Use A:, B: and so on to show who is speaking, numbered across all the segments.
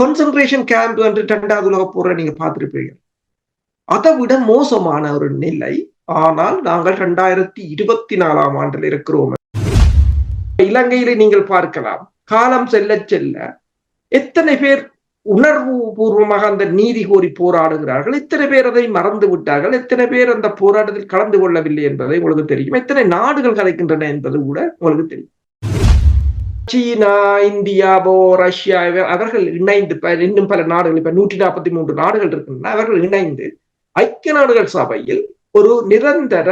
A: Concentration camp என்று இரண்டாவது உலக போரை நீங்க பார்த்திருப்பீங்க. அதை விட மோசமான ஒரு நிலை ஆனால் நாங்கள் இரண்டாயிரத்தி இருபத்தி நாலாம் ஆண்டில் இருக்கிறோம். இலங்கையில நீங்கள் பார்க்கலாம் காலம் செல்ல செல்ல எத்தனை பேர் உணர்வு பூர்வமாக அந்த நீதி கோரி போராடுகிறார்கள் எத்தனை பேர் அதை மறந்து விட்டார்கள் எத்தனை பேர் அந்த போராட்டத்தில் கலந்து கொள்ளவில்லை என்பதை உங்களுக்கு தெரியும் எத்தனை நாடுகள் கலைக்கின்றன என்பது கூட உங்களுக்கு தெரியும். சீனா இந்தியாவோ ரஷ்யா அவர்கள் இணைந்து இன்னும் பல நாடுகள் இப்ப நூற்றி நாற்பத்தி மூன்று நாடுகள் இருக்கின்றன அவர்கள் இணைந்து ஐக்கிய நாடுகள் சபையில் ஒரு நிரந்தர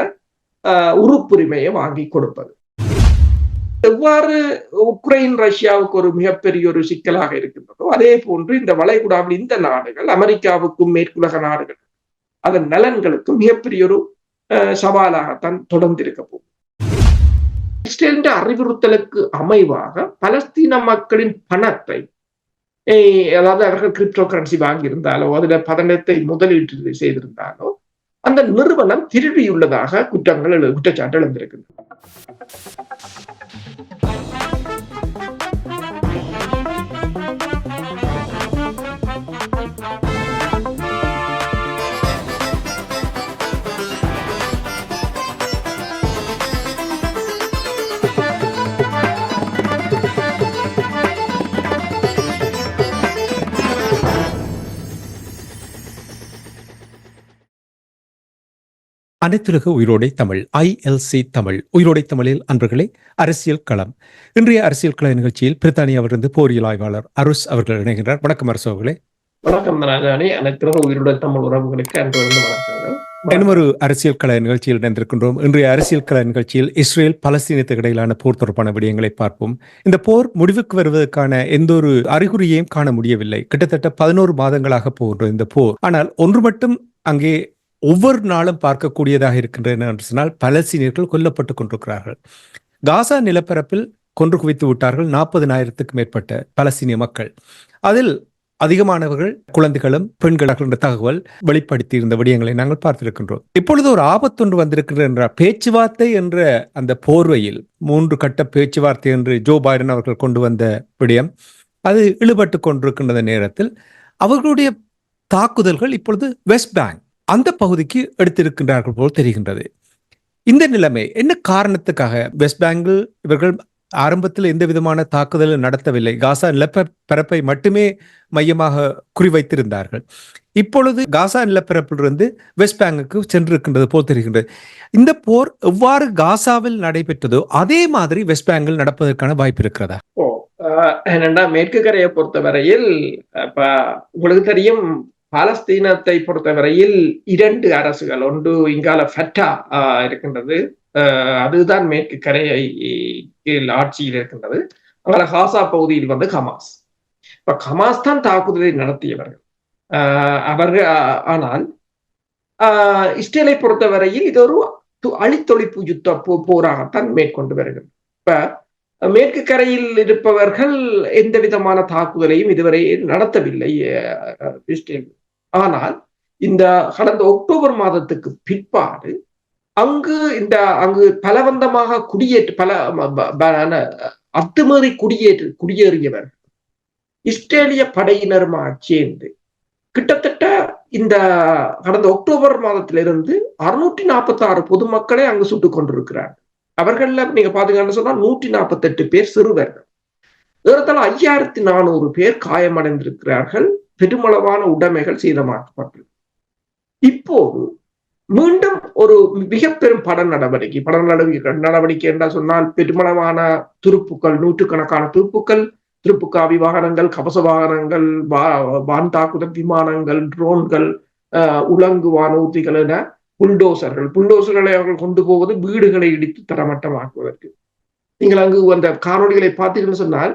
A: உறுப்புரிமையை வாங்கி கொடுப்பது. எவ்வாறு உக்ரைன் ரஷ்யாவுக்கு ஒரு மிகப்பெரிய ஒரு சிக்கலாக இருக்கின்றதோ அதே போன்று இந்த வளைகுடாவில் இந்த நாடுகள் அமெரிக்காவுக்கும் மேற்குலக நாடுகள் அதன் நலன்களுக்கும் மிகப்பெரிய ஒரு சவாலாகத்தான் தொடர்ந்து இருக்க போகும் இஸ்ரேலின் அறிவுறுத்தலுக்கு அமைவாக பலஸ்தீன மக்களின் பணத்தை அதாவது அவர்கள் கிரிப்டோ கரன்சி வாங்கியிருந்தாலோ அதுல பதனத்தை முதலீட்டு செய்திருந்தாலோ அந்த நிறுவனம் திருடியுள்ளதாக குற்றங்கள் குற்றச்சாட்டு எழுந்திருக்கின்றன.
B: அனைத்துலக உயிரோடை தமிழ் ஐஎல்சி தமிழ் உயிரோடை தமிழில் அன்பர்களே அரசியல் களம். இன்றைய அரசியல் கள நிகழ்ச்சியில் பிரித்தானியாவிலிருந்து போரியல் ஆய்வாளர் அருஸ் அவர்கள் இணைகின்றார். வணக்கம் அரசு அவர்களே.
A: வணக்கம் அனைத்துலக உயிரோடை தமிழ் உறவுகளுக்கு அன்பிலிருந்து வணக்கங்கள்.
B: இன்னொரு அரசியல் கள நிகழ்ச்சியில் இணைந்திருக்கின்றோம். இன்றைய அரசியல் கள நிகழ்ச்சியில் இஸ்ரேல் பலஸ்தீனத்துக்கு இடையிலான போர் தொடர்பான விடயங்களை பார்ப்போம். இந்த போர் முடிவுக்கு வருவதற்கான எந்த ஒரு அறிகுறியையும் காண முடியவில்லை. கிட்டத்தட்ட பதினோரு மாதங்களாக போகின்ற இந்த போர். ஆனால் ஒன்று மட்டும் அங்கே ஒவ்வொரு நாளும் பார்க்கக்கூடியதாக இருக்கின்றன என்று சொன்னால் பலஸ்தீனியர்கள் கொல்லப்பட்டு கொண்டிருக்கிறார்கள். காசா நிலப்பரப்பில் கொன்று குவித்து விட்டார்கள் நாற்பதினாயிரத்துக்கு மேற்பட்ட பலஸ்தீனிய மக்கள். அதில் அதிகமானவர்கள் குழந்தைகளும் பெண்களாக என்ற தகவல் வெளிப்படுத்தி இருந்த விடயங்களை நாங்கள் பார்த்திருக்கின்றோம். இப்பொழுது ஒரு ஆபத்தொன்று வந்திருக்கின்ற என்ற பேச்சுவார்த்தை என்ற அந்த போர்வையில் மூன்று கட்ட பேச்சுவார்த்தை என்று ஜோ பைடன் அவர்கள் கொண்டு வந்த விடயம் அது இழுபட்டு கொண்டிருக்கின்ற நேரத்தில் அவர்களுடைய தாக்குதல்கள் இப்பொழுது வெஸ்ட் பேங்க் அந்த பகுதிக்கு எடுத்திருக்கின்றார்கள் போல் தெரிகின்றது. இந்த நிலைமை என்ன காரணத்துக்காக வெஸ்ட் பேங்கில் இவர்கள் ஆரம்பத்தில் எந்த விதமான தாக்குதலும் நடத்தவில்லை. காசா நிலப்பரப்பை மட்டுமே மையமாக குறிவைத்திருந்தார்கள். இப்பொழுது காசா நிலப்பரப்பிலிருந்து வெஸ்ட் பேங்குக்கு சென்றிருக்கின்றது போல் தெரிகின்றது. இந்த போர் எவ்வாறு காசாவில் நடைபெற்றதோ அதே மாதிரி வெஸ்ட் பேங்கில் நடப்பதற்கான வாய்ப்பு இருக்கிறதா?
A: ஓ மேற்கு கரையை பொறுத்தவரையில் இப்ப உங்களுக்கு தெரியும் பாலஸ்தீனத்தை பொறுத்தவரையில் இரண்டு அரசுகள் ஒன்று இங்கால ஃபட்டா இருக்கின்றது. அதுதான் மேற்கு கரையை ஆட்சியில் இருக்கின்றது. அங்கால ஹாசா பகுதியில் வந்து ஹமாஸ். இப்ப ஹமாஸ் தான் தாக்குதலை நடத்தியவர்கள். அவர்கள் ஆனால் இஸ்ரேலை பொறுத்தவரையில் இது ஒரு அழித்தொழிப்பு யுத்த போராகத்தான் மேற்கொண்டு வருகிறது. இப்ப மேற்கு கரையில் இருப்பவர்கள் எந்த விதமான தாக்குதலையும் இதுவரை நடத்தவில்லை இஸ்ரேல். ஆனால் இந்த கடந்த அக்டோபர் மாதத்துக்கு பிற்பாடு அங்கு இந்த அங்கு பலவந்தமாக குடியேற்று பல அத்துமீறி குடியேற்று குடியேறியவர் இஸ்ரேலிய படையினருமா சேர்ந்து கிட்டத்தட்ட இந்த கடந்த அக்டோபர் மாதத்திலிருந்து அறுநூற்றி நாற்பத்தி ஆறு பொதுமக்களை அங்கு சுட்டுக் கொண்டிருக்கிறார். அவர்கள்ல நீங்க பாத்தீங்கன்னு சொன்னா நூற்றி நாற்பத்தி எட்டு பேர் சிறுவர்கள். ஏறத்தாழ ஐயாயிரத்தி நானூறு பேர் காயமடைந்திருக்கிறார்கள். பெருமளவான உடைமைகள் சீதமாக்கப்பட்டது இப்போது மீண்டும் ஒரு மிக பெரும் பட நடவடிக்கை பட நடவடிக்கை நடவடிக்கை என்ற சொன்னால் பெருமளவான துருப்புக்கள் நூற்றுக்கணக்கான துருப்புக்கள் துருப்புக்காவி வாகனங்கள் கவச வாகனங்கள் வான் தாக்குதல் விமானங்கள் ட்ரோன்கள் உலங்கு வானூர்திகள் என புல்டோசர்கள் புல்டோசர்களை அவர்கள் கொண்டு போவது வீடுகளை இடித்து தரமட்டமாக்குவதற்கு. நீங்கள் அங்கு அந்த காணொலிகளை பார்த்தீங்கன்னு சொன்னால்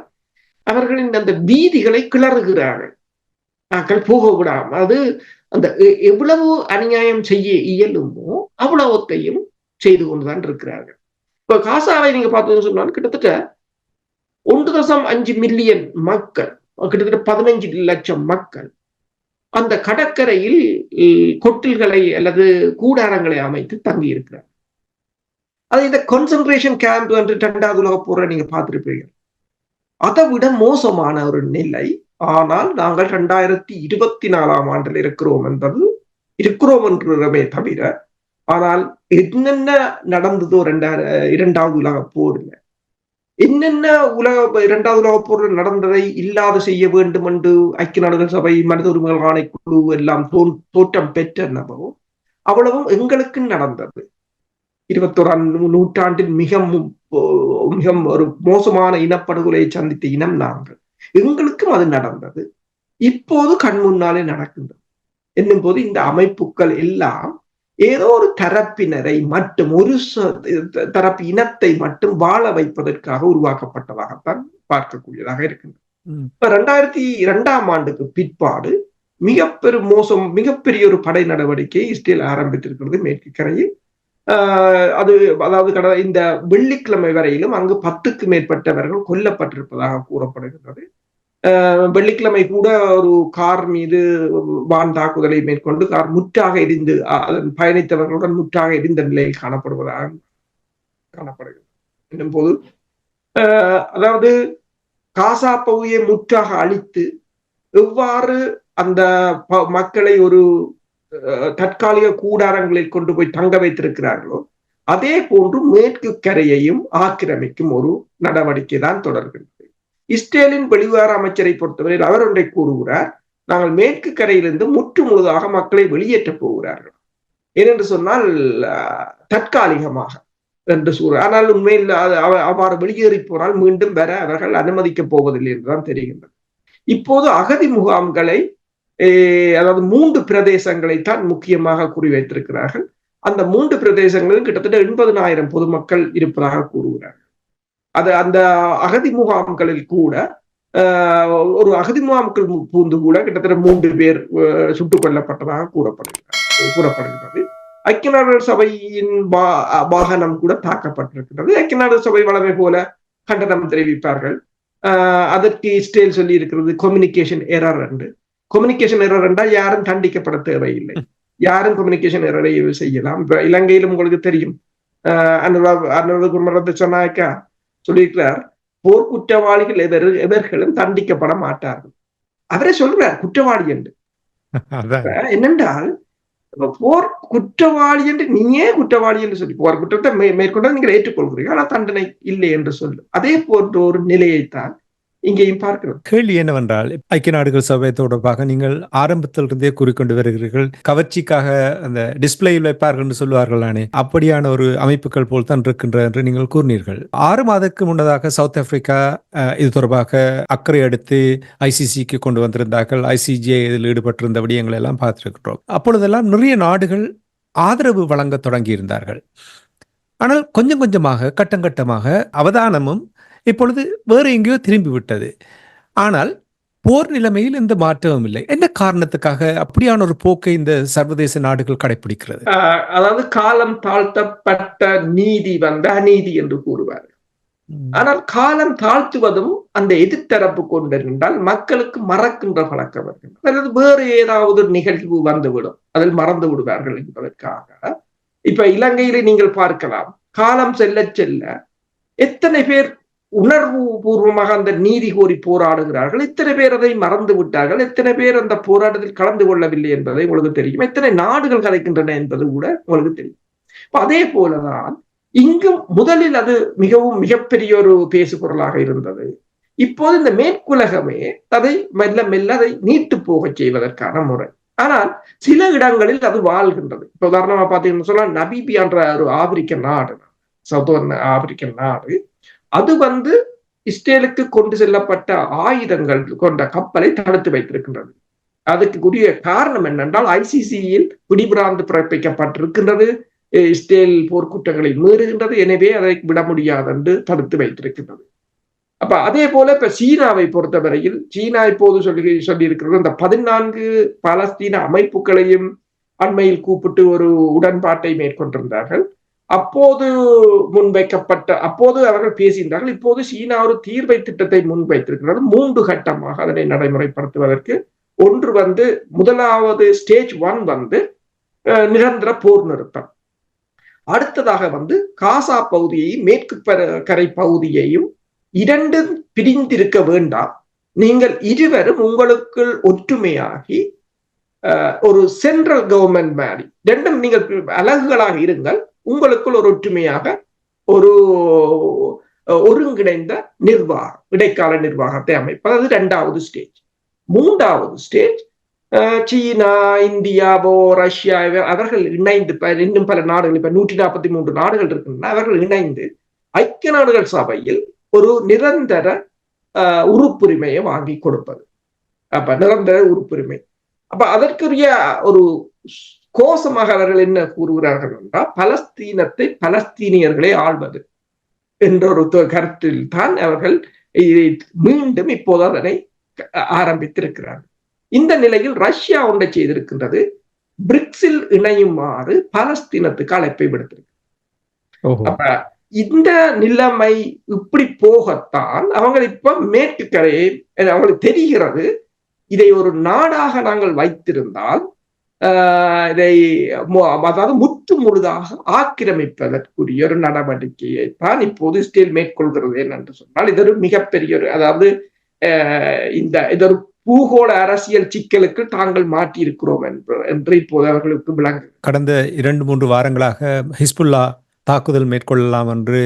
A: அவர்களின் அந்த வீதிகளை கிளறுகிறார்கள். நாட்கள் போகக்கூடாது. அது அந்த எவ்வளவு அநியாயம் செய்ய இயலுமோ அவ்வளவத்தையும் செய்து கொண்டுதான் இருக்கிறார்கள். இப்ப காசாவை நீங்க பார்த்ததுன்னு சொன்னால் கிட்டத்தட்ட ஒன்று தசம் அஞ்சு மில்லியன் மக்கள் கிட்டத்தட்ட பதினஞ்சு லட்சம் மக்கள் அந்த கடற்கரையில் கொட்டில்களை அல்லது கூடாரங்களை அமைத்து தங்கி இருக்கிறார் அது இந்த கான்சன்ட்ரேஷன் கேம்ப் என்று இரண்டாவது உலக போற நீங்க பார்த்திருப்பீங்க அதை விட மோசமான ஒரு நிலை ஆனால் நாங்கள் இரண்டாயிரத்தி இருபத்தி நாலாம் ஆண்டில் இருக்கிறோம் என்பது இருக்கிறோம் என்றமே தவிர ஆனால் என்னென்ன நடந்ததோ ரெண்டாயிர இரண்டாவது உலக போர்ல என்னென்ன உலக இரண்டாவது உலக போரில் நடந்ததை இல்லாது செய்ய வேண்டும் என்று ஐக்கிய நாடுகள் சபை மனித உரிமைகள் ஆணைக்குழு எல்லாம் தோன் தோற்றம் பெற்றனவோ அவ்வளவும் எங்களுக்கு நடந்தது. இருபத்தோராம் நூற்றாண்டில் மிக மிக ஒரு மோசமான இனப்படுகொலையை சந்தித்த இனம் நாங்கள். எங்களுக்கும் அது நடந்தது. இப்போது கண் முன்னாலே நடக்கின்றது. என்னும் போது இந்த அமைப்புகள் எல்லாம் ஏதோ ஒரு தரப்பினரை மட்டும் ஒரு தரப்பு இனத்தை மட்டும் வாழ வைப்பதற்காக உருவாக்கப்பட்டதாகத்தான் பார்க்கக்கூடியதாக இருக்கின்றது. இப்ப ரெண்டாயிரத்தி இரண்டாம் ஆண்டுக்கு பிற்பாடு மிக பெரும் மோசம் மிகப்பெரிய ஒரு படை நடவடிக்கை இஸ்ரேல் ஆரம்பித்திருக்கிறது மேற்கு கரையில் அது அதாவது கட இந்த வெள்ளிக்கிழமை வரையிலும் அங்கு பத்துக்கு மேற்பட்டவர்கள் கொல்லப்பட்டிருப்பதாக கூறப்படுகின்றது. வெள்ளிக்கிழமை கூட ஒரு கார் மீது வான் தாக்குதலை மேற்கொண்டு கார் முற்றாக எரிந்து அதன் பயணித்தவர்களுடன் முற்றாக எரிந்த நிலையில் காணப்படுவதாக காணப்படுகிறது. என்னும் போது அதாவது காசா பகுதியை முற்றாக அழித்து எவ்வாறு அந்த மக்களை ஒரு தற்காலிக கூடாரங்களில் கொண்டு போய் தங்க வைத்திருக்கிறார்களோ அதே போன்று மேற்கு கரையையும் ஆக்கிரமிக்கும் ஒரு நடவடிக்கை தான் தொடர்கிறது. இஸ்ரேலின் வெளிவார அமைச்சரை பொறுத்தவரையில் அவர் ஒன்றை கூறுகிறார் நாங்கள் மேற்கு கரையிலிருந்து முற்று முழுதாக மக்களை வெளியேற்றப் போகிறார்கள். ஏனென்று சொன்னால் தற்காலிகமாக என்று கூற ஆனால் உண்மையில் அவ்வாறு வெளியேறி போனால் மீண்டும் வர அவர்கள் அனுமதிக்கப் போவதில்லை என்றுதான் தெரிகின்றது. இப்போது அகதி முகாம்களை அதாவது மூன்று பிரதேசங்களை தான் முக்கியமாக குறிவைத்திருக்கிறார்கள். அந்த மூன்று பிரதேசங்களில் கிட்டத்தட்ட எண்பதனாயிரம் பொதுமக்கள் இருப்பதாக கூறுகிறார்கள். அது அந்த அகதி முகாம்களில் கூட ஒரு அகதி முகாம்கள் பூந்து கூட கிட்டத்தட்ட மூன்று பேர் சுட்டுக் கொல்லப்பட்டதாக கூறப்படுகிறது கூறப்படுகிறது. ஐக்கிய நாடுகள் சபையின் வாகனம் கூட தாக்கப்பட்டிருக்கிறது ஐக்கிய நாடுகள் சபை வளமை போல கண்டனம் தெரிவிப்பார்கள். அதற்கு இஸ்ரேல் சொல்லி இருக்கிறது கம்யூனிகேஷன் எரர் என்று. கம்யூனிகேஷன் எரர் என்றால் யாரும் தண்டிக்கப்பட தேவையில்லை. யாரும் கம்யூனிகேஷன் எரரை செய்யலாம். இப்ப இலங்கையிலும் உங்களுக்கு தெரியும். அனுராக் அனுராக் குமரத்தை சொன்னாக்கா சொல்லியிருக்கிறார் போர் குற்றவாளிகள் எவர் எவர்களும் தண்டிக்கப்பட மாட்டார்கள். அவரே சொல்றார் குற்றவாளி என்று. என்னென்றால் போர் குற்றவாளி என்று நீயே குற்றவாளி என்று சொல்லி போர் குற்றத்தை மேற்கொண்டு நீங்கள் ஏற்றுக்கொள்கிறீர்கள் ஆனால் தண்டனை இல்லை என்று சொல்லு. அதே போன்ற ஒரு நிலையைத்தான் இங்கேயும் பார்க்கிறோம்.
B: கேள்வி என்னவென்றால் ஐக்கிய நாடுகள் சபை தொடர்பாக நீங்கள் ஆரம்பத்திலிருந்தே கூறிக்கொண்டு வருகிறீர்கள் கவர்ச்சிக்காக அந்த டிஸ்பிளேயில் வைப்பார்கள் என்று சொல்வார்களானே அப்படியான ஒரு அமைப்புகள் போல் தான் இருக்கின்ற என்று நீங்கள் கூறினீர்கள். ஆறு மாதத்துக்கு முன்னதாக சவுத் ஆப்பிரிக்கா இது தொடர்பாக அக்கறை எடுத்து ஐசிசிக்கு கொண்டு வந்திருந்தார்கள். ஐசிஜே இதில் ஈடுபட்டிருந்த விடயங்களை எல்லாம் பார்த்திருக்கிறோம் அப்பொழுதெல்லாம் நிறைய நாடுகள் ஆதரவு வழங்க தொடங்கி இருந்தார்கள் ஆனால் கொஞ்சம் கொஞ்சமாக கட்டம் கட்டமாக அவதானமும் இப்பொழுது வேறு எங்கேயோ திரும்பி விட்டது ஆனால் போர் நிலைமையில் எந்த மாற்றமும் இல்லை. என்ன காரணத்துக்காக அப்படியான ஒரு போக்கை இந்த சர்வதேச நாடுகள் கடைபிடிக்கிறது
A: அதாவது காலம் தாழ்த்தப்பட்ட நீதி வந்த அநீதி என்று கூறுவார். ஆனால் காலம் தாழ்த்துவதும் அந்த எதிர்த்தரப்பு கொண்டிருந்தால் மக்களுக்கு மறக்கின்ற பழக்கம் அல்லது வேறு ஏதாவது நிகழ்வு வந்துவிடும். அதில் மறந்து விடுவார்கள் என்பதற்காக. இப்ப இலங்கையில நீங்கள் பார்க்கலாம். காலம் செல்ல செல்ல எத்தனை பேர் உணர்வு பூர்வமாக அந்த நீதி கோரி போராடுகிறார்கள். எத்தனை பேர் அதை மறந்து விட்டார்கள். எத்தனை பேர் அந்த போராட்டத்தில் கலந்து கொள்ளவில்லை என்பதை உங்களுக்கு தெரியும். எத்தனை நாடுகள் கலைக்கின்றன என்பது கூட உங்களுக்கு தெரியும். அதே போலதான் இங்கும் முதலில் அது மிகவும் மிகப்பெரிய ஒரு பேசு பொருளாக இருந்தது. இப்போது இந்த மேற்குலகமே அதை மெல்ல மெல்ல அதை நீட்டு போக செய்வதற்கான முறை. ஆனால் சில இடங்களில் அது வாழ்கின்றது. இப்ப உதாரணமா பாத்தீங்கன்னு சொன்னா நபீபியான்ற ஒரு ஆப்பிரிக்க நாடு சவுத் ஆப்பிரிக்க நாடு அது வந்து இஸ்ரேலுக்கு கொண்டு செல்லப்பட்ட ஆயுதங்கள் கொண்ட கப்பலை தடுத்து வைத்திருக்கின்றது. அதுக்கு உரிய காரணம் என்னென்றால் ஐசிசியில் பிடிபிராந்து பிறப்பிக்கப்பட்டிருக்கின்றது. இஸ்ரேல் போர்க்குற்றங்களை மீறுகின்றது. எனவே அதை விட முடியாது என்று தடுத்து வைத்திருக்கின்றது. அப்ப அதே போல இப்ப சீனாவை பொறுத்தவரையில் சீனா இப்போது சொல்லி சொல்லியிருக்கிறது அந்த இந்த பதினான்கு பாலஸ்தீன அமைப்புகளையும் அண்மையில் கூப்பிட்டு ஒரு உடன்பாட்டை மேற்கொண்டிருந்தார்கள். அப்போது முன்வைக்கப்பட்ட அப்போது அவர்கள் பேசியிருந்தார்கள் இப்போது சீனா ஒரு தீர்வை திட்டத்தை முன்வைத்திருக்கிறது மூன்று கட்டமாக அதனை நடைமுறைப்படுத்துவதற்கு. ஒன்று வந்து முதலாவது ஸ்டேஜ் ஒன் வந்து நிரந்தர போர் நிறுத்தம். அடுத்ததாக வந்து காசா பகுதியையும் மேற்கு கரை பகுதியையும் இரண்டு பிரிந்திருக்க வேண்டாம். நீங்கள் இருவரும் உங்களுக்குள் ஒற்றுமையாகி அஹ், ஒரு சென்ட்ரல் கவர்மெண்ட் மாதிரி ரெண்டும் நீங்கள் அலகுகளாக இருங்கள் உங்களுக்குள் ஒரு ஒற்றுமையாக ஒரு ஒருங்கிணைந்த நிர்வாகம் இடைக்கால நிர்வாகத்தை அமைப்பது. அது ரெண்டாவது ஸ்டேஜ் மூன்றாவது ஸ்டேஜ் சீனா இந்தியாவோ ரஷ்யா அவர்கள் இணைந்து இன்னும் பல நாடுகள் இப்ப நூற்றி நாற்பத்தி மூன்று நாடுகள் இருக்கின்றன அவர்கள் இணைந்து ஐக்கிய நாடுகள் சபையில் ஒரு நிரந்தர உறுப்புரிமையை வாங்கி கொடுப்பது. அப்ப நிரந்தர உறுப்புரிமை. அப்ப அதற்குரிய ஒரு கோஷமாக அவர்கள் என்ன கூறுகிறார்கள் என்றால் பலஸ்தீனத்தை பலஸ்தீனியர்களே ஆள்வது என்ற ஒரு கருத்தில் தான் அவர்கள் இதை மீண்டும் இப்போது அதனை ஆரம்பித்திருக்கிறார்கள். இந்த நிலையில் ரஷ்யா ஒன்றை செய்திருக்கின்றது. பிரிக்ஸில் இணையுமாறு பலஸ்தீனத்துக்கு அழைப்பை விடுத்திருக்கு. அப்ப இந்த நிலைமை இப்படி போகத்தான் அவங்க இப்ப மேற்கு கரையை அவங்களுக்கு தெரிகிறது. இதை ஒரு நாடாக நாங்கள் வைத்திருந்தால் இதை அதாவது முற்று முழுதாக ஆக்கிரமிப்பதற்குரிய ஒரு நடவடிக்கையை தான் இப்போது இஸ்ரேல் மேற்கொள்கிறது என்னென்று சொன்னால் இது ஒரு மிகப்பெரிய ஒரு அதாவது ஆஹ் இந்த இது ஒரு பூகோள அரசியல் சிக்கலுக்கு தாங்கள் மாட்டியிருக்கிறோம் என்று என்று இப்போது அவர்களுக்கு விளங்கு
B: கடந்த இரண்டு மூன்று வாரங்களாக ஹிஸ்புல்லா தாக்குதல் மேற்கொள்ளலாம் என்று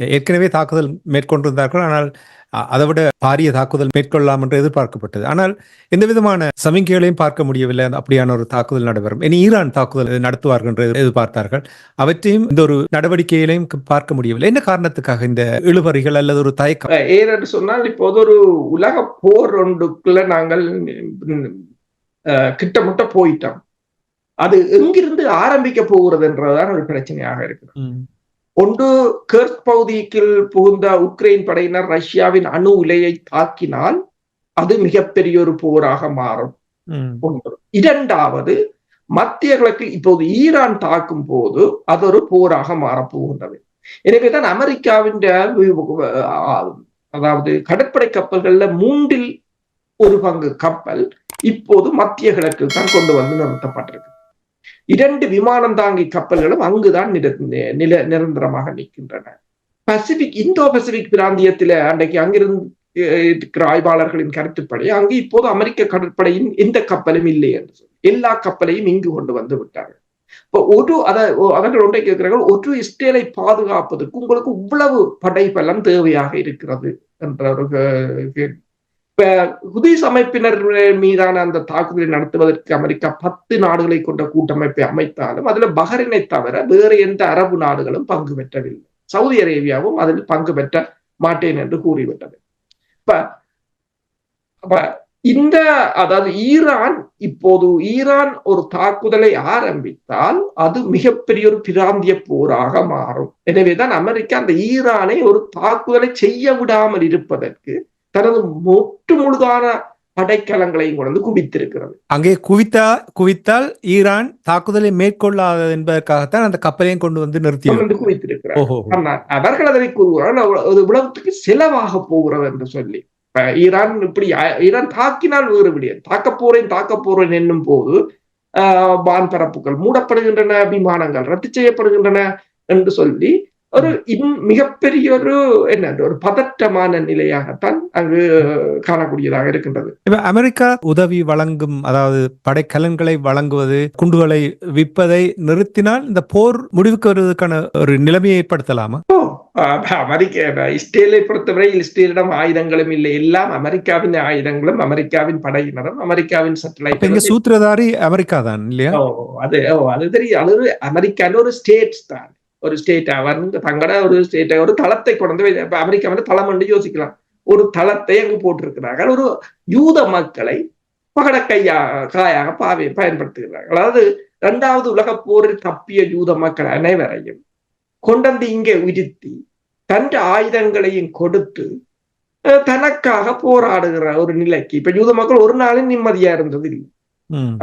B: ஏற்கனவே தாக்குதல் மேற்கொண்டிருந்தார்கள் ஆனால் அ- அதைவிட பாரிய தாக்குதல் மேற்கொள்ளலாம் என்று எதிர்பார்க்கப்பட்டது. ஆனால் எந்த விதமான சமிக்கைகளையும் பார்க்க முடியவில்லை. அப்படியான ஒரு தாக்குதல் நடைபெறும். இனி ஈரான் தாக்குதல் நடத்துவார்கள் என்று எதிர்பார்த்தார்கள். அவற்றையும் இந்த ஒரு நடவடிக்கைகளையும் பார்க்க முடியவில்லை. என்ன காரணத்துக்காக இந்த இழுபறிகள் அல்லது ஒரு தயக்கம்?
A: அஹ் ஏனென்று சொன்னால் இப்போது ஒரு உலக போர் ஒன்றுக்குள்ள நாங்கள் கிட்டமுட்ட போயிட்டோம். அது எங்கிருந்து ஆரம்பிக்க போகிறது என்றதுதான் ஒரு பிரச்சனையாக இருக்கு ஒன்று கர்ஸ் பகுதிக்குள் புகுந்த உக்ரைன் படையினர் ரஷ்யாவின் அணு உலையை தாக்கினால் அது மிகப்பெரிய ஒரு போராக மாறும். ஒன்று. இரண்டாவது மத்திய கிழக்கு இப்போது ஈரான் தாக்கும் போது அது ஒரு போராக மாறப்போகின்றது எனவேதான் அமெரிக்காவின் அதாவது கடற்படை கப்பல்கள்ல மூன்றில் ஒரு பங்கு கப்பல் இப்போது மத்திய கிழக்கில் தான் கொண்டு வந்து நிறுத்தப்பட்டிருக்கு. இரண்டு விமானம் தாங்கி கப்பல்களும் அங்குதான் நில நிரந்தரமாக நிற்கின்றன. பசிபிக் இந்தோ பசிபிக் பிராந்தியத்தில அன்றைக்கு அங்கிருந்து இருக்கிற ஆய்வாளர்களின் கருத்துப்படி அங்கு இப்போது அமெரிக்க கடற்படையின் எந்த கப்பலும் இல்லை என்று சொல்லி எல்லா கப்பலையும் இங்கு கொண்டு வந்து விட்டார்கள். இப்போ ஒரு அத அவர்கள் ஒன்றை கேட்கிறார்கள் ஒரு இஸ்ரேலை பாதுகாப்பதற்கு உங்களுக்கு இவ்வளவு படைபலம் தேவையாக இருக்கிறது என்ற ஒரு ஹுதீஸ் அமைப்பினர் மீதான அந்த தாக்குதலை நடத்துவதற்கு அமெரிக்கா பத்து நாடுகளை கொண்ட கூட்டமைப்பை அமைத்தாலும் அதுல பஹரினை தவிர வேறு எந்த அரபு நாடுகளும் பங்கு பெற்றவில்லை. சவுதி அரேபியாவும் அதில் பங்கு பெற்ற மாட்டேன் என்று கூறிவிட்டது. இப்ப அப்ப இந்த அதாவது ஈரான் இப்போது ஈரான் ஒரு தாக்குதலை ஆரம்பித்தால் அது மிகப்பெரிய ஒரு பிராந்திய போராக மாறும். எனவேதான் அமெரிக்கா அந்த ஈரானை ஒரு தாக்குதலை செய்ய விடாமல் இருப்பதற்கு தனது மொட்டு முழுதான படைக்கலங்களையும் கொண்டு குவித்திருக்கிறது.
B: அங்கே குவித்தா குவித்தால் ஈரான் தாக்குதலை மேற்கொள்ளாதது என்பதற்காகத்தான் அந்த கப்பலையும் கொண்டு வந்து நிறுத்தி
A: கொண்டு குவித்திருக்கிறார். அவர்கள் அதனை அது உலகத்துக்கு செலவாக போகிறது என்று சொல்லி. ஈரான் இப்படி ஈரான் தாக்கினால் வேறு விடியது தாக்க போறேன் தாக்க போறேன் என்னும் போது ஆஹ், வான் பரப்புகள் மூடப்படுகின்றன விமானங்கள் ரத்து செய்யப்படுகின்றன என்று சொல்லி ஒரு இன் மிகப்பெரிய ஒரு என்ன ஒரு பதற்றமான நிலையாகத்தான் அங்கு காணக்கூடியதாக இருக்கின்றது.
B: இப்ப அமெரிக்கா உதவி வழங்கும் அதாவது படைக்கலன்களை வழங்குவது குண்டுகளை விற்பதை நிறுத்தினால் இந்த போர் முடிவுக்கு வருவதற்கான ஒரு நிலைமையை ஏற்படுத்தலாமா?
A: அமெரிக்க இஸ்ரேலை பொறுத்தவரை இஸ்ரேலிடம் ஆயுதங்களும் இல்லை. எல்லாம் அமெரிக்காவின் ஆயுதங்களும் அமெரிக்காவின் படையினரும் அமெரிக்காவின் சட்டளைட்
B: சூத்திரதாரி அமெரிக்கா தான் இல்லையா
A: அது ஓ அது தெரியும். அது அமெரிக்கான ஒரு ஸ்டேட்ஸ் தான். ஒரு ஸ்டேட் வந்து தங்கட ஒரு ஸ்டேட் ஒரு தளத்தை கொண்டு இப்ப அமெரிக்கா வந்து தளம் என்று யோசிக்கலாம். ஒரு தளத்தை அங்கு போட்டிருக்கிறார்கள். ஒரு யூத மக்களை பகடக்கையா காயாக பாவை பயன்படுத்துகிறார்கள். அதாவது இரண்டாவது உலகப் போரில் தப்பிய யூத மக்கள் அனைவரையும் கொண்டந்து இங்கே உரித்தி தன் ஆயுதங்களையும் கொடுத்து தனக்காக போராடுகிற ஒரு நிலைக்கு இப்ப யூத மக்கள் ஒரு நாளும் நிம்மதியா இருந்தது இல்லை.
B: ம்.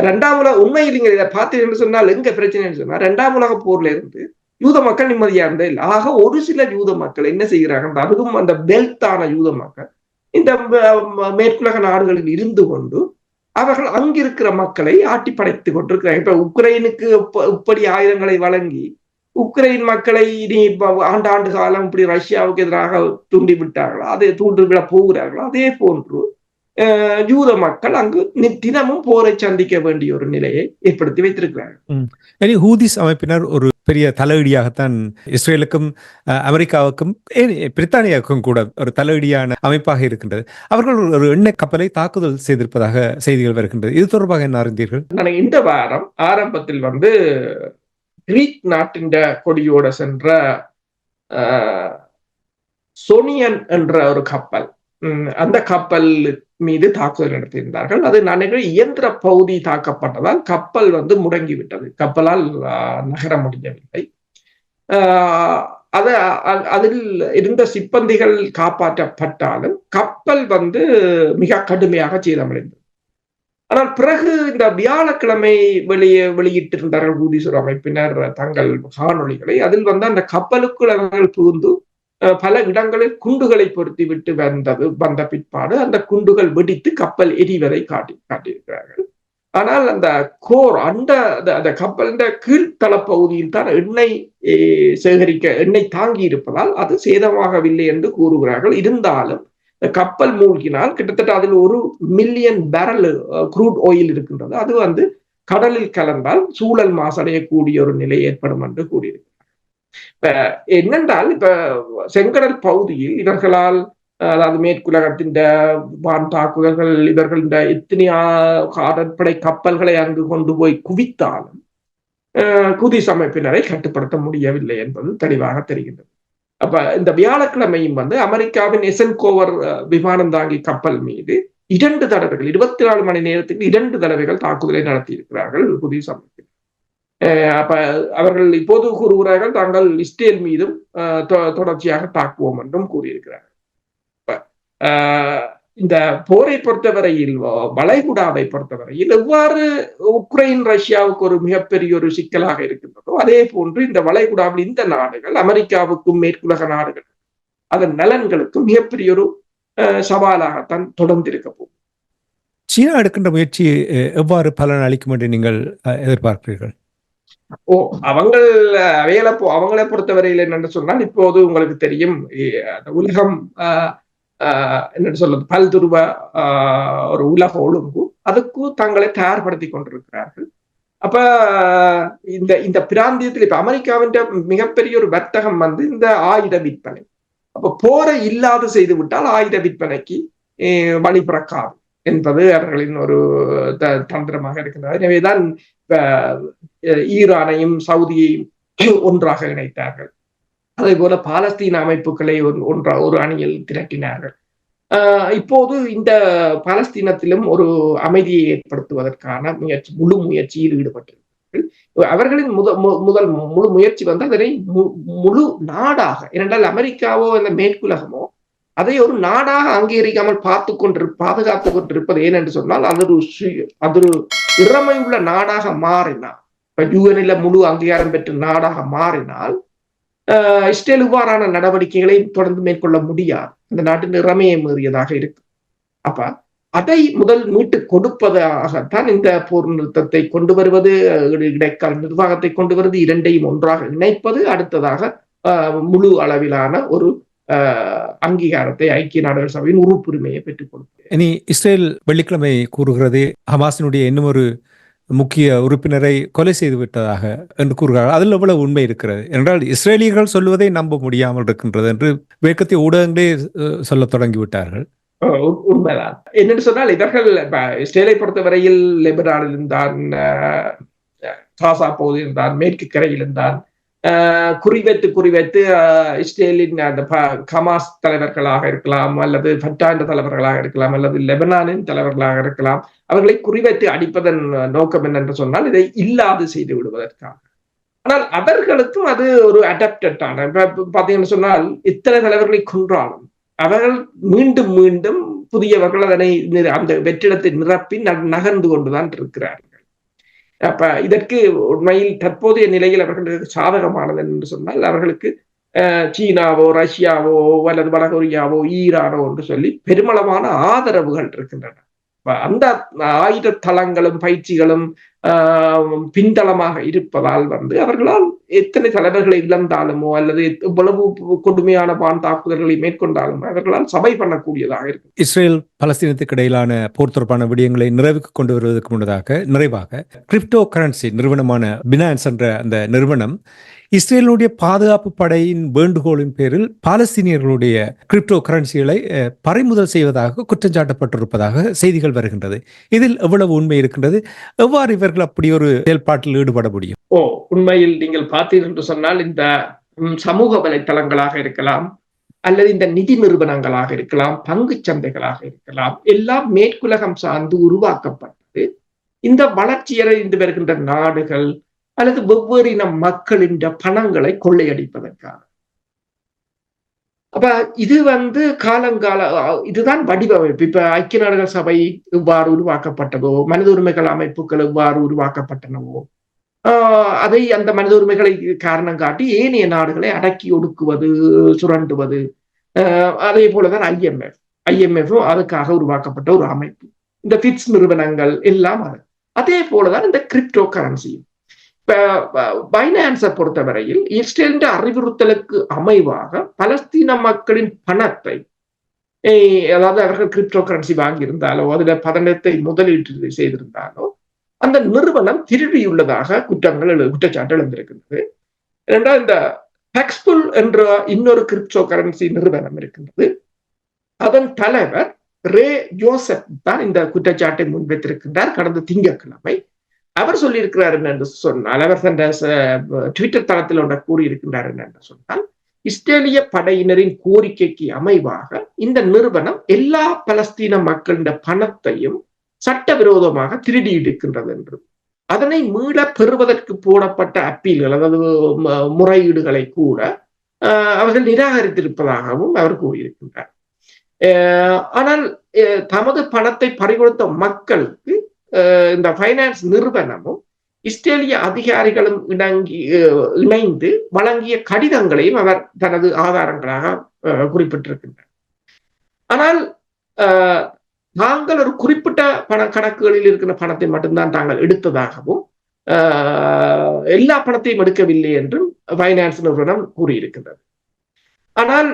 A: ரெண்டாம் உலக உண்மையில் இங்க இதை பார்த்தீங்கன்னு சொன்னால் எங்க பிரச்சனைன்னு சொன்னா ரெண்டாம் உலக போர்ல இருந்து யூத மக்கள் நிம்மதியா இருந்தே இல்லை. ஆக ஒரு சில யூத மக்கள் என்ன செய்கிறாங்க? அதுவும் அந்த பெல்தான யூத மக்கள் இந்த மேற்குலக நாடுகளில் இருந்து கொண்டு அவர்கள் அங்கிருக்கிற மக்களை ஆட்டி படைத்துக் கொண்டிருக்கிறாங்க. இப்ப உக்ரைனுக்கு இப்படி ஆயுதங்களை வழங்கி உக்ரைன் மக்களை இனி ஆண்டாண்டு காலம் இப்படி ரஷ்யாவுக்கு எதிராக தூண்டி விட்டார்களோ? அதே தூண்டிவிட போகிறார்களோ? அதே போன்று யூத மக்கள் அங்கு தினமும் போரை சந்திக்க வேண்டிய ஒரு நிலையை ஏற்படுத்தி வைத்திருக்கிறார்கள்.
B: ஹூதிஸ் அமைப்பினர் ஒரு பெரிய தலையீடியாகத்தான் இஸ்ரேலுக்கும் அமெரிக்காவுக்கும் பிரித்தானியாவுக்கும் கூட ஒரு தலையீடியான அமைப்பாக இருக்கின்றது. அவர்கள் ஒரு எண்ணெய் கப்பலை தாக்குதல் செய்திருப்பதாக செய்திகள் வருகின்றது. இது தொடர்பாக என்ன அறிந்தீர்கள்?
A: இந்த வாரம் ஆரம்பத்தில் வந்து கிரீக் நாட்டின் கொடியோட சென்ற சோனியன் என்ற ஒரு கப்பல் அந்த கப்பல் மீது தாக்குதல் நடத்தியிருந்தார்கள். அது நினைக்கிறேன் இயந்திர பகுதி தாக்கப்பட்டதால் கப்பல் வந்து முடங்கிவிட்டது. கப்பலால் நகர முடியவில்லை. அது அதில் இருந்த சிப்பந்திகள் காப்பாற்றப்பட்டாலும் கப்பல் வந்து மிக கடுமையாக சேதமடைந்தது. ஆனால் பிறகு இந்த வியாழக்கிழமை வெளியே வெளியிட்டிருந்தார்கள் ஊதிசுர அமைப்பினர் தங்கள் காணொலிகளை அதில் வந்து அந்த கப்பலுக்குள் அவர்கள் புகுந்து பல இடங்களில் குண்டுகளை பொருத்தி விட்டு வந்தது வந்த பிற்பாடு அந்த குண்டுகள் வெடித்து கப்பல் எரிவதை காட்டி காட்டியிருக்கிறார்கள். ஆனால் அந்த கோர் அந்த அந்த கப்பலின் கீழ்த்தள பகுதியில் தான் எண்ணெய் சேகரிக்க எண்ணெய் தாங்கி இருப்பதால் அது சேதமாகவில்லை என்று கூறுகிறார்கள். இருந்தாலும் கப்பல் மூழ்கினால் கிட்டத்தட்ட அதில் ஒரு மில்லியன் பேரல் குரூட் ஆயில் இருக்கின்றது. அது வந்து கடலில் கலந்தால் சூழல் மாசடையக்கூடிய ஒரு நிலை ஏற்படும் என்று கூறியிருக்கிறார் என்னென்றால் இப்ப செங்கடல் பகுதியில் இவர்களால் அதாவது மேற்குலகத்தின் வான் தாக்குதல்கள் இவர்கள் இந்த எத்தனையா கடற்படை கப்பல்களை அங்கு கொண்டு போய் குவித்தாலும் குதிஸ் அமைப்பினரை கட்டுப்படுத்த முடியவில்லை என்பது தெளிவாக தெரிகின்றது. அப்ப இந்த வியாழக்கிழமையும் வந்து அமெரிக்காவின் எசன்கோவர் விமானம் தாங்கி கப்பல் மீது இரண்டு தடவைகள் இருபத்தி நாலு மணி நேரத்துக்கு இரண்டு தடவைகள் தாக்குதலை நடத்தியிருக்கிறார்கள் குதிஸ் அமைப்பினர். அப்ப அவர்கள் இப்போது கூறுகிறார்கள் தாங்கள் இஸ்ரேல் மீதும் தொடர்ச்சியாக தாக்குவோம் என்றும் கூறியிருக்கிறார்கள் இந்த போரை பொறுத்தவரையில் வளைகுடாவை பொறுத்தவரையில் எவ்வாறு உக்ரைன் ரஷ்யாவுக்கு ஒரு மிகப்பெரிய ஒரு சிக்கலாக இருக்கின்றதோ அதே போன்று இந்த வளைகுடாவில் இந்த நாடுகள் அமெரிக்காவுக்கும் மேற்குலக நாடுகள் அதன் நலன்களுக்கும் மிகப்பெரிய ஒரு சவாலாகத்தான் தொடர்ந்து இருக்க போகும்
B: சீனா எடுக்கின்ற முயற்சி எவ்வாறு பலன் அளிக்கும் என்று நீங்கள் எதிர்பார்க்கிறீர்கள்
A: ஓ அவங்கள் அவைகளை அவங்களை பொறுத்தவரையில் என்னென்னு சொன்னால் இப்போது உங்களுக்கு தெரியும் உலகம் என்ன சொல்றது பல்துருவ ஒரு உலக ஒழுங்கு அதுக்கும் தங்களை தயார்படுத்தி கொண்டிருக்கிறார்கள். அப்ப இந்த இந்த பிராந்தியத்தில் இப்ப அமெரிக்காவின் மிகப்பெரிய ஒரு வர்த்தகம் வந்து இந்த ஆயுத விற்பனை. அப்ப போரை இல்லாது செய்து விட்டால் ஆயுத விற்பனைக்கு வழி பிறக்காது என்பது அவர்களின் ஒரு தந்திரமாக இருக்கின்றது எனவேதான் ஈரானையும் சவுதியையும் ஒன்றாக இணைத்தார்கள். அதே போல பாலஸ்தீன அமைப்புகளை ஒன்றா ஒரு அணியில் திரட்டினார்கள். இப்போது இந்த பாலஸ்தீனத்திலும் ஒரு அமைதியை ஏற்படுத்துவதற்கான முயற்சி முழு முயற்சியில் ஈடுபட்டிருக்கிறார்கள். அவர்களின் முத முதல் முழு முயற்சி வந்து அதனை முழு நாடாக ஏனென்றால் அமெரிக்காவோ இந்த மேற்குலகமோ அதை ஒரு நாடாக அங்கீகரிக்காமல் பார்த்து கொண்டு பாதுகாத்து கொண்டிருப்பது ஏனென்று சொன்னால் அது ஒரு அது ஒரு இறமை உள்ள நாடாக மாறினார் யூஎனில் முழு அங்கீகாரம் பெற்ற நாடாக மாறினால் இஸ்ரேல் இவ்வாறான நடவடிக்கைகளை தொடர்ந்து மேற்கொள்ள முடியாது. அந்த நாட்டின் நிறமையை மீறியதாக இருக்கு. அப்ப அதை முதல் மீட்டு கொடுப்பதாகத்தான் இந்த போர் நிறுத்தத்தை கொண்டு வருவது இடைக்கால நிர்வாகத்தை கொண்டு வருவது இரண்டையும் ஒன்றாக இணைப்பது அடுத்ததாக முழு அளவிலான ஒரு அங்கீகாரத்தை ஐக்கிய நாடுகள் சபையின் உறுப்புரிமையை பெற்றுக் கொடுப்பது
B: இனி இஸ்ரேல் வெள்ளிக்கிழமை கூறுகிறது. ஹமாஸினுடைய இன்னும் ஒரு முக்கிய உறுப்பினரை கொலை செய்து விட்டதாக என்று கூறுகிறார்கள். அதில் எவ்வளவு உண்மை இருக்கிறது? என்றால் இஸ்ரேலியர்கள் சொல்வதை நம்ப முடியாமல் இருக்கின்றது என்று வேக்கத்தை ஊடகங்களே சொல்ல தொடங்கிவிட்டார்கள்.
A: உண்மைதான். என்னென்னு சொன்னால் இவர்கள் இஸ்ரேலை பொறுத்தவரையில் லெபனானில் இருந்தான் காசா பகுதியில் இருந்தான் மேற்கு கரையில் இருந்தான். குறிவைத்து குறிவைத்து இஸ்ரேலின் அந்த கமாஸ் தலைவர்களாக இருக்கலாம் அல்லது ஃபட்டாண்ட தலைவர்களாக இருக்கலாம் அல்லது லெபனானின் தலைவர்களாக இருக்கலாம் அவர்களை குறிவைத்து அடிப்பதன் நோக்கம் என்னென்று சொன்னால் இதை இல்லாது செய்து விடுவதற்காக. ஆனால் அவர்களுக்கும் அது ஒரு அடாப்டடான பார்த்தீங்கன்னு சொன்னால் இத்தனை தலைவர்களை கொன்றாலும் அவர்கள் மீண்டும் மீண்டும் புதியவர்கள் அதனை அந்த வெற்றிடத்தை நிரப்பி நகர்ந்து கொண்டுதான் இருக்கிறார்கள். அப்ப இதற்கு உண்மையில் தற்போதைய நிலையில் அவர்களுக்கு சாதகமானது என்று சொன்னால் அவர்களுக்கு சீனாவோ ரஷ்யாவோ அல்லது வடகொரியாவோ ஈரானோ என்று சொல்லி பெருமளவான ஆதரவுகள் இருக்கின்றன. அந்த ஆயுத தளங்களும் பயிற்சிகளும் பின்தளமாக இருப்பதால் வந்து அவர்களால் எத்தனை தலைவர்களை இழந்தாலுமோ அல்லது எவ்வளவு கொடுமையான வான் தாக்குதல்களை மேற்கொண்டாலும் அவர்களால் சபை பண்ணக்கூடியதாக இருக்கும்.
B: இஸ்ரேல் பலஸ்தீனத்துக்கு இடையிலான போர் தொடர்பான விடயங்களை நிறைவுக்கு கொண்டு வருவதற்கு முன்னதாக நிறைவாக கிரிப்டோ கரன்சி நிறுவனமான பினான்ஸ் என்ற அந்த நிறுவனம் இஸ்ரேலுடைய பாதுகாப்பு படையின் வேண்டுகோளின் பேரில் பாலஸ்தீனியர்களுடைய கிரிப்டோ கரன்சிகளை பறிமுதல் செய்வதாக குற்றம் சாட்டப்பட்டிருப்பதாக செய்திகள் வருகின்றது. இதில் எவ்வளவு உண்மை இருக்கின்றது? எவ்வாறு இவர்கள் அப்படி ஒரு செயல்பாட்டில் ஈடுபட முடியும்?
A: ஓ உண்மையில் நீங்கள் பார்த்தீர்கள் என்று சொன்னால் இந்த சமூக வலைத்தளங்களாக இருக்கலாம் அல்லது இந்த நிதி நிறுவனங்களாக இருக்கலாம் பங்கு சந்தைகளாக இருக்கலாம் எல்லாம் மேற்குலகம் சார்ந்து உருவாக்கப்பட்டது. இந்த வளர்ச்சியடைந்து வருகின்ற நாடுகள் அல்லது வெவ்வேறு இன மக்களின் பணங்களை கொள்ளையடிப்பதற்காக. அப்ப இது வந்து காலங்கால இதுதான் வடிவமைப்பு. இப்ப ஐக்கிய நாடுகள் சபை இவ்வாறு உருவாக்கப்பட்டதோ மனித உரிமைகள் அமைப்புகள் இவ்வாறு உருவாக்கப்பட்டனவோ ஆஹ் அதை அந்த மனித உரிமைகளை காரணம் காட்டி ஏனைய நாடுகளை அடக்கி ஒடுக்குவது சுரண்டுவது ஆஹ் அதே போலதான் ஐஎம்எஃப் ஐஎம்எஃப் அதுக்காக உருவாக்கப்பட்ட ஒரு அமைப்பு. இந்த பிட்ஸ் நிறுவனங்கள் எல்லாம் அது. அதே போலதான் இந்த கிரிப்டோ கரன்சியும் பைனான்ஸை பொறுத்தவரையில் இஸ்ரேலின் அறிவுறுத்தலுக்கு அமைவாக பலஸ்தீன மக்களின் பணத்தை அதாவது அவர்கள் கிரிப்டோ கரன்சி வாங்கியிருந்தாலோ அதுல பதனத்தை முதலீட்டு செய்திருந்தாலோ அந்த நிறுவனம் திருடியுள்ளதாக குற்றங்கள் குற்றச்சாட்டு எழுந்திருக்கின்றது. இரண்டாவது இந்த ஹெக்ஸ்புல் என்ற இன்னொரு கிரிப்டோ கரன்சி நிறுவனம் இருக்கின்றது. அதன் தலைவர் ரே ஜோசப் தான் இந்த குற்றச்சாட்டை முன்வைத்திருக்கின்றார். கடந்த திங்கட்கிழமை அவர் சொல்லியிருக்கிறார் என்று சொன்னால் அவர் தன் ட்விட்டர் தளத்தில் ஒன்றை கூறியிருக்கின்றார் என்று சொன்னால் இஸ்ரேலிய படையினரின் கோரிக்கைக்கு அமைவாக இந்த நிறுவனம் எல்லா பலஸ்தீன மக்களின் பணத்தையும் சட்டவிரோதமாக திருடி எடுக்கின்றது என்று. அதனை மீள பெறுவதற்கு போடப்பட்ட அப்பீல்கள் அதாவது முறையீடுகளை கூட ஆஹ், அவர்கள் நிராகரித்திருப்பதாகவும் அவர் கூறியிருக்கின்றார். ஆஹ், ஆனால் தமது பணத்தை பறிகொடுத்த மக்களுக்கு இந்த ஃபைனான்ஸ் நிறுவனமும் இஸ்ரேலிய அதிகாரிகளும் இணங்கி இணைந்து வழங்கிய கடிதங்களையும் அவர் தனது ஆதாரங்களாக குறிப்பிட்டிருக்கின்றார் ஆனால் ஆஹ், ஒரு குறிப்பிட்ட பண கணக்குகளில் இருக்கிற பணத்தை மட்டும்தான் தாங்கள் எடுத்ததாகவும் ஆஹ், எல்லா பணத்தையும் எடுக்கவில்லை என்றும் ஃபைனான்ஸ் நிறுவனம் கூறியிருக்கின்றது ஆனால்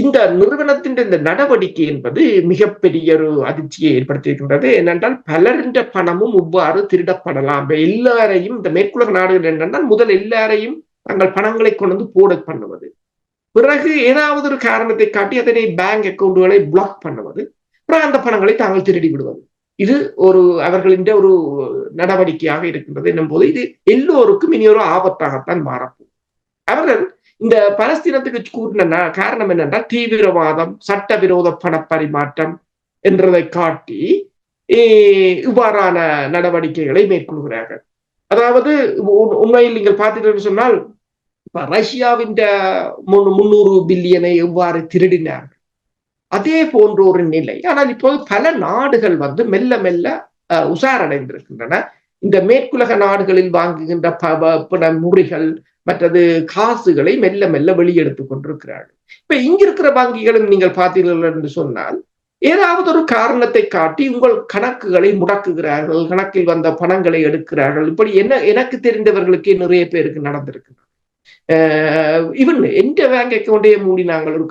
A: இந்த நிறுவனத்தின் இந்த நடவடிக்கை என்பது மிகப்பெரிய ஒரு அதிர்ச்சியை ஏற்படுத்தியிருக்கின்றது. ஏனென்றால் பலரின்ற பணமும் இவ்வாறு திருடப்படலாம். எல்லாரையும் இந்த மேற்குலக நாடுகள் என்னென்றால் முதல் எல்லாரையும் தங்கள் பணங்களை கொண்டு வந்து போட பண்ணுவது. பிறகு ஏதாவது ஒரு காரணத்தை காட்டி அதனை பேங்க் அக்கவுண்டுகளை பிளாக் பண்ணுவது. பிறகு அந்த பணங்களை தாங்கள் திருடி விடுவது. இது ஒரு அவர்களின் ஒரு நடவடிக்கையாக இருக்கின்றது என்னும் போது இது எல்லோருக்கும் இனி ஒரு ஆபத்தாகத்தான் மாறப்போம் அவர்கள் இந்த பலஸ்தீனத்துக்கு கூறின காரணம் என்னென்றால் தீவிரவாதம் சட்டவிரோத பணப்பரிமாற்றம் என்றதை காட்டி இவ்வாறான நடவடிக்கைகளை மேற்கொள்கிறார்கள். அதாவது உண்மையில் நீங்கள் பார்த்தீங்கன்னு சொன்னால் இப்ப ரஷ்யாவின் முன்னூறு பில்லியனை எவ்வாறு திருடினார்கள்? அதே போன்ற ஒரு நிலை. ஆனால் இப்போது பல நாடுகள் வந்து மெல்ல மெல்ல உசாரடைந்திருக்கின்றன உஷாரடைந்திருக்கின்றன. இந்த மேற்குலக நாடுகளில் வாங்குகின்ற ப- முறிகள் மற்றது காசுகளை மெல்ல மெல்ல வெளியெடுத்துக் கொண்டிருக்கிறார்கள். இப்ப இங்க இருக்கிற வங்கிகளும் நீங்கள் பார்த்தீர்கள் என்று சொன்னால் ஏதாவது ஒரு காரணத்தை காட்டி உங்கள் கணக்குகளை முடக்குகிறார்கள் கணக்கில் வந்த பணங்களை எடுக்கிறார்கள். இப்படி என்ன எனக்கு தெரிந்தவர்களுக்கே நிறைய பேருக்கு நடந்திருக்கு இவன் எந்த பேங்க் அக்கௌண்டையே மூடி நாங்கள் ஒரு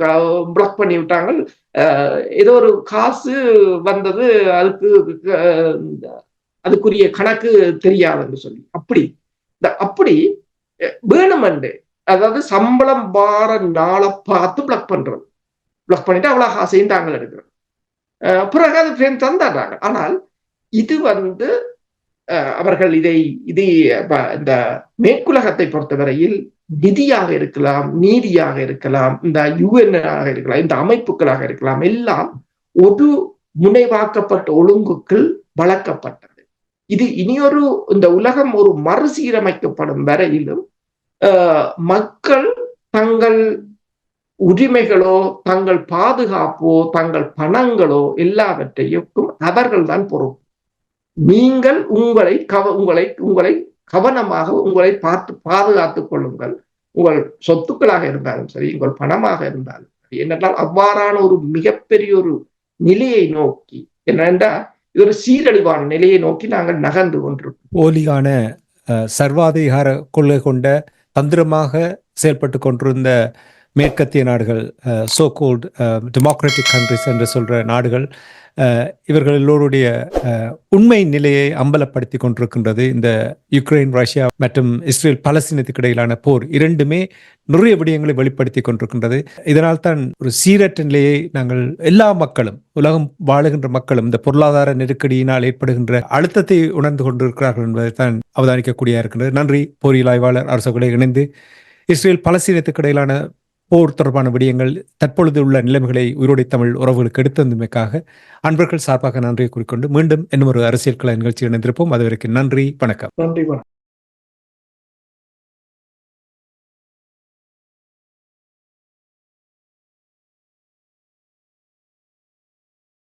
A: பிளாக் பண்ணி விட்டாங்க அஹ், ஏதோ ஒரு காசு வந்தது அதுக்கு அதுக்குரிய கணக்கு தெரியாதுன்னு சொல்லி. அப்படி இந்த அப்படி அஹ், அதாவது சம்பளம் வார நாளை பார்த்து பிளக் பண்றது பிளக் பண்ணிட்டு அவ்வளவு ஆசையும் தாங்கள் எடுக்கிறோம். பிறகு அது ஃப்ரெண்ட் தந்தாடுறாங்க ஆனால் இது வந்து அஹ், அவர்கள் இதை இது இந்த மேற்குலகத்தை பொறுத்தவரையில் நிதியாக இருக்கலாம் நீதியாக இருக்கலாம் இந்த யுஎன் ஆக இருக்கலாம் இந்த அமைப்புகளாக இருக்கலாம் எல்லாம் ஒரு முனைவாக்கப்பட்ட ஒழுங்குக்குள் வளர்க்கப்பட்ட இது இனியொரு இந்த உலகம் ஒரு மறுசீரமைக்கப்படும் வரையிலும் ஆஹ், மக்கள் தங்கள் உரிமைகளோ தங்கள் பாதுகாப்போ தங்கள் பணங்களோ எல்லாவற்றையும் அவர்கள்தான் பொறுப்பு. நீங்கள் உங்களை கவ உங்களை உங்களை கவனமாக உங்களை பார்த்து பாதுகாத்துக் கொள்ளுங்கள். உங்கள் சொத்துக்களாக இருந்தாலும் சரி உங்கள் பணமாக இருந்தாலும் சரி என்னென்றால் அவ்வாறான ஒரு மிகப்பெரிய ஒரு நிலையை நோக்கி என்னென்றால் இது ஒரு சீரழிவான நிலையை நோக்கி நாங்கள் நகர்ந்து கொண்டிருக்கோம்.
B: போலியான சர்வாதிகார கொள்கை கொண்ட தந்திரமாக செயல்பட்டு கொண்டிருந்த மேற்கத்திய நாடுகள் சோ கோல்ட் டெமோக்ராட்டிக் கண்ட்ரிஸ் என்று சொல்கிற நாடுகள் இவர்கள் எல்லோருடைய உண்மை நிலையை அம்பலப்படுத்தி கொண்டிருக்கின்றது. இந்த யுக்ரைன் ரஷ்யா மற்றும் இஸ்ரேல் பலஸ்தீனத்துக்கு இடையிலான போர் இரண்டுமே நிறைய விடயங்களை வெளிப்படுத்தி கொண்டிருக்கின்றது. இதனால் தான் ஒரு சீரற்ற நிலையை நாங்கள் எல்லா மக்களும் உலகம் வாழுகின்ற மக்களும் இந்த பொருளாதார நெருக்கடியினால் ஏற்படுகின்ற அழுத்தத்தை உணர்ந்து கொண்டிருக்கிறார்கள் என்பதை தான் அவதானிக்கக்கூடிய இருக்கின்றது. நன்றி பொறியியல் ஆய்வாளர் அரசுகளை இணைந்து. இஸ்ரேல் பலஸ்தீனத்துக்கு இடையிலான போர் தொடர்பான விடயங்கள் தற்பொழுது உள்ள நிலைமைகளை உயிரோடை தமிழ் உறவுகளுக்கு எடுத்து அன்பர்கள் சார்பாக நன்றியை கூறிக்கொண்டு மீண்டும் இன்னும் ஒரு அரசியல் கலை நிகழ்ச்சியில் இணைந்திருப்போம். அதுவரைக்கும் நன்றி வணக்கம்.
A: நன்றி வணக்கம்.